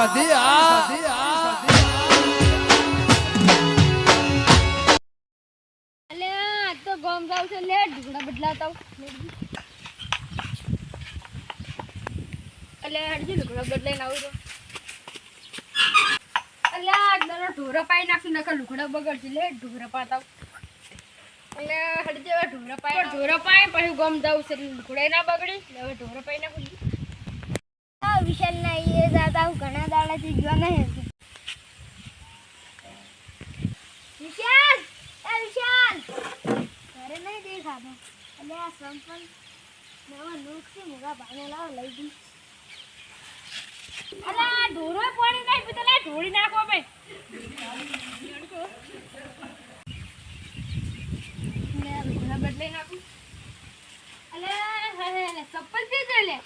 સધી આ સધી આ અલે આ તો ગોમ જાવ છે લે ઢુકડા બદલાવતા અલે હડજી ઢુકડા બદલાઈને આવું તો અલે આ ઢોરા પાઈ નાખશું નકર લુગડા બગડશે. લે ઢોરા પાતા અલે હડજે હવે ઢોરા પાઈ ઢોરા પાઈ પછી ગોમ જાવ છે લુગડા ના બગડી. હવે ઢોરા પાઈ નાખું આ વિશાલ ના એ દાદા હું ઘણા દાડાથી જોવા નહીં વિશાલ! નહીં અલે આ ઢોરો પાણી લે ઢોળી નાખો બે બદલાઈ નાખું. અલે ચપ્પલ છે લે.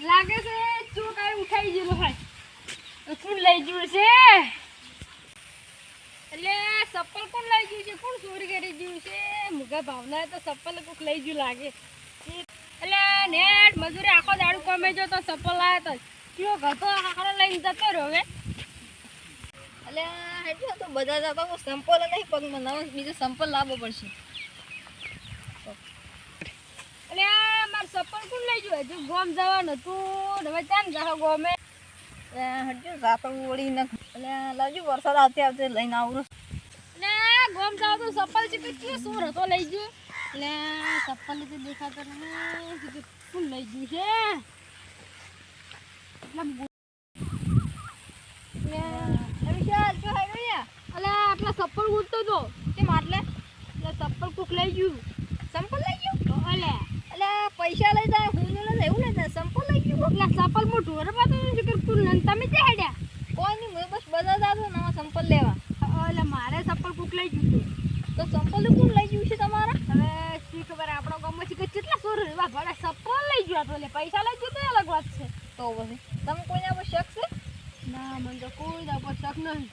લાગે છે ઉઠાઈ ગયેલો હોય. કોણ લઈ ગયું છે? એટલે ચપ્પલ કોણ લઈ ગયું છે? કોણ ચોરી કરી ગયું છે? મુગા ભાવના તો ચપ્પલ કોક લઈ ગયું લાગે. એટલે નેટ મજૂરી આખો દાડું કમે જો તો ચપ્પલ લાયા તો. કયો ઘતો હારો લઈને જતો રહ્યો હવે. એટલે હેઠો તો બધા જતા સંપલ નહીં પગમાં નવો બીજો સંપલ લાવવો પડશે. એટલે ચપ્પલ કોણ લઈ ગયું? હજુ ગોમ જવાનું તું હવે ચાલ જાહો ગોમે. હજુ રાપડ ઓળી ન એટલે લાવજો વરસાદ આવતે આવતી લઈને આવું. ને ગોમ જાવ તો ચપ્પલ છે કે કે સોર હતો લઈ ગયો? એટલે ચપ્પલ તો દેખાતો નહીં કોણ લઈ ગયું છે? જો અલે આટલા ચપ્પલ ઉડતો તો. કેમ આટલે? એટલે ચપ્પલ કુક લઈ ગયું. સંપલ લઈ ગયું? તો એટલે પૈસા લઈ જાય હું લઈ એવું લઈ સંપલ લઈ ગયું. એટલે સંપલ મોટું ઢોર પાતો તું તમે તે હેડ્યા? કોઈ નહીં મેં બસ બધા જાતો નવા સંપલ લેવા. એટલે મારે સંપલ કોક લઈ ગયું તો સંપલ કોણ લઈ ગયું છે તમારા? હવે શી ખબર આપણો ગામમાં છે કે કેટલા સોર એવા ઘણા ચપ્પલ લઈ ગયો તો એટલે પૈસા લઈ ગયો તો અલગ વાત છે. તો પછી તમે કોઈના પર શક છે? ના મને તો કોઈ ના શક નહીં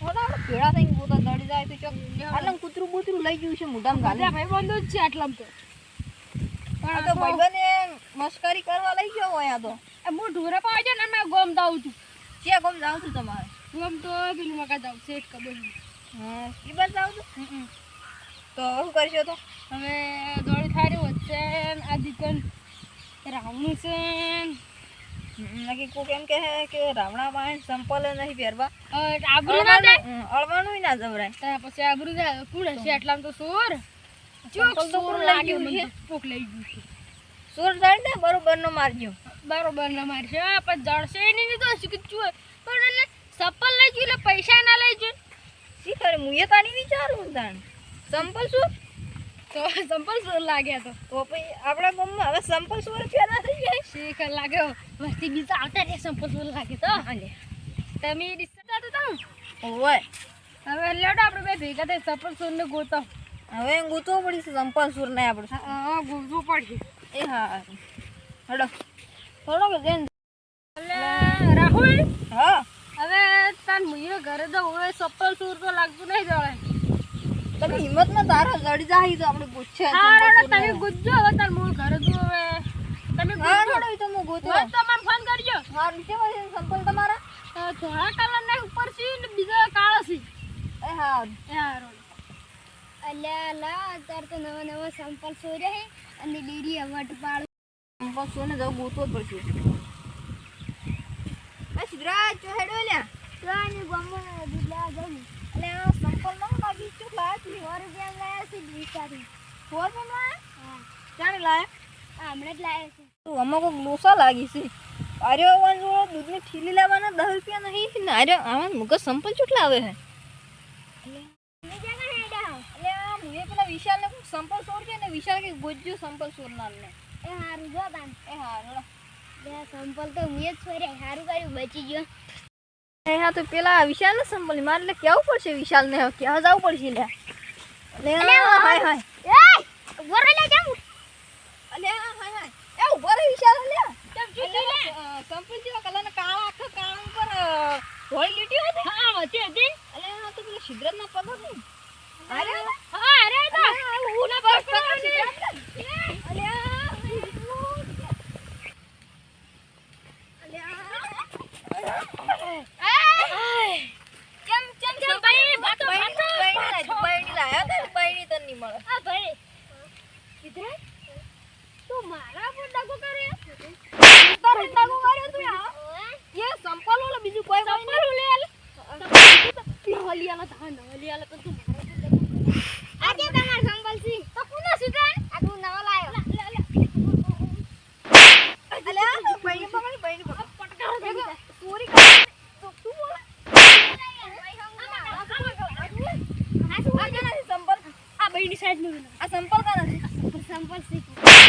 થોડા ભેળા થઈને પોતા દડી જાય તો ચોક આટલા કૂતરું બૂતરું લઈ ગયું છે મોઢામાં ભાઈ બંધુ જ છે આટલામાં તો. આ તો ભાઈબંધે મસ્કરી કરવા લઈ ગયો હોય આ તો. એ હું ઢોરે છે ને મેં ગોમ દાઉં છું. ક્યાં ગોમ જાઉં છું તમારે? ગોમ તો પેલું મકા જાઉં શેઠ કબર હા ઈ બસ જાઉં છું? તો શું કરશો તો? હવે દોડી થારી વચ્ચે આ દીકન રાવણું છે. ને નક્કી કોક એમ કહે કે રાવણા માં સંપલ નહીં પહેરવા. આબરૂ ના જાય? અળવાનું ના જવરાય. પછી આબરૂ જાય કોણ હશે એટલામાં તો સોર. સોર કોણ લઈ ગયું છે? સુર જાણ બરોબર નો મારજો. બરોબર ના મારશે પણ જળશે નહીં તો શું કીધું પણ એટલે સપલ લઈ ગયું એટલે પૈસા ના લઈ ગયું. શી કરે હું એ તાણી વિચારું તાણ? સંપલ શું તો સંપલ સુર લાગ્યા તો. તો પછી આપણા ગામમાં હવે સંપલ સુર પેદા થઈ જાય? શીખ લાગ્યો. વસ્તી બીજા આવતા રે સંપલ સુર લાગે તો. તમે ડિસ્ટર્બ થતા તો ઓય હવે લેવડો આપણે બે ભેગા થઈ સંપલ સોર ને ગોતો. હવે ગૂંચવો પડી સંપલસુર સંપલ સુર નહીં આપણે હા ગોતવું પડી. એ હા હડો. થોડો કે એટલે રાહુલ? હા. હવે તાર મુએ ઘરે તો હવે સંપલસુર સોર તો લાગતું નહીં જવાય. તમે હિંમત ના તારો લડી જાય તો આપણે પૂછે હા તમે ગુજજો હવે તાર મૂળ ઘરે તો હવે. તમે ગુજજો તો હું ગુજજો હોય તો મને ફોન કરજો. હા નીચે હોય સંપલ તમારા? ધોળા કલર ના ઉપર છે ને બીજા કાળા છે. એ હા. એ હારો અલ્યા લા અત્યારે તો નવા નવા સંપલ સોરે હે અને ડેરી અવટ પાડ. સંપલ સોને જવું ગોતો જ પડશે. બસ સિદ્ધરાજ ચો હેડો લ્યા તો આને ગમો દીલા જવું. એટલે આ સંપલ ન લાગી ચો લાયા તું સો રૂપિયા લાયા છે વિચારી સો રૂપિયા લાયા? હા. ક્યારે લાયા? હમણાં જ લાયા છે. તું અમુક લોસા લાગી છે. અરે વન જોડે દૂધની ઠીલી લાવવાના દસ રૂપિયા નહીં ને? અરે મુગત સંપલ ચૂટલા આવે છે? મુએ ને સંપલ સોર કે ને વિશાલ કે ગોજ્જો સંપલ સોરનાર ને એ હારું જો તાન એ હારું સંપલ તો હું જ છોર્યા હારું કર્યું બચી ગયો. એ હા તો પેલા વિશાલ ને સંપલ મારે એટલે કેવું પડશે વિશાલ ને ક્યાં જવું પડશે લે. લે હાય હાય એ ઊભો રહી લે જાઉં અલે હાય હાય એ ઊભો રે વિશાલ લે. સંપલ જેવા કલર ના કાળા આખા કાળા ઉપર ધોળી લીટી હતી હા વચ્ચે હતી અલે હા તો પેલા સિદ્ધરાજ ના પગ હતી અરે હા અરે તો ઉના બસ અલે અલે લઈ આલો તમે નવો લઈ આલો તો તું મારો શું કરે? આ જે તમાર સંપલ છે? તો કોનો સુધાર આ તું નવો લાયો. અલે તો બહેની પકડી બહેની પકડ ચોરી કરી તો તું બોલ આ શું આ કેના છે સંપલ આ બઈની સાઈડનું. આ સંપલ કાના સંપલ છે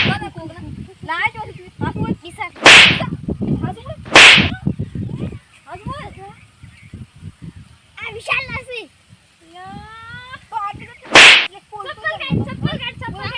કાના કોકના લાય ચોરી આ શું દિશા આ શું આ શું આ વિશાલ ના ચપ્પલ કાઢ ચપ્પલ કાઢ ચપ્પલ.